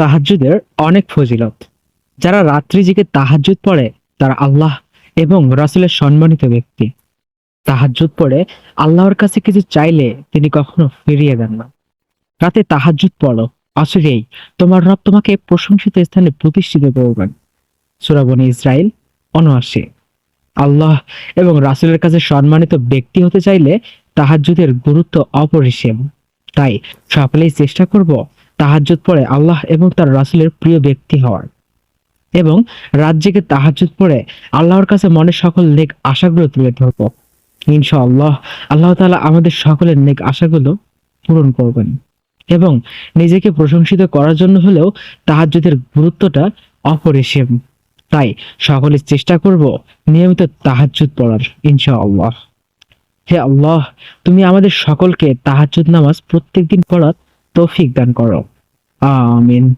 তাহাজ্জুদের অনেক ফজিলত। যারা রাত্রি জেগে তাহাজ্জুদ পড়ে, তারা আল্লাহ এবং রাসূলের সম্মানিত ব্যক্তি। তাহাজ্জুদ পড়ে আল্লাহর কাছে কিছু চাইলে তিনি কখনো ফিরিয়ে দেন না। রাতে তাহাজ্জুদ পড়ো আসলেই তোমার রব তোমাকে প্রশংসিত স্থানে প্রতিষ্ঠিত করবেন। সুরাবনী ইসরায়েল অনআশি আল্লাহ এবং রাসূলের কাছে সম্মানিত ব্যক্তি হতে চাইলে তাহাজ্জুদের গুরুত্ব অপরিসীম। তাই সকলেই চেষ্টা করব তাহাজ্জুদ পড়ে আল্লাহ এবং তার রাসুলের প্রিয় ব্যক্তি হওয়ার। এবং রাত জেগে পড়ে আল্লাহর কাছে মনের সকল নেক আশাগুলো তুলে ধরবো। ইনশাআল্লাহ আল্লাহ তালা আমাদের সকলের নেক আশাগুলো পূরণ করবেন এবং নিজেকে প্রশংসিত করার জন্য হলেও তাহাজ্জুদের গুরুত্বটা অপরিসীম। তাই সকলে চেষ্টা করব নিয়মিত তাহাজ্জুদ পড়ার, ইনশাআল্লাহ। হে আল্লাহ, তুমি আমাদের সকলকে তাহাজ্জুদ নামাজ প্রত্যেকদিন পড়ার তৌফিক দান করো। Ah, oh, I mean,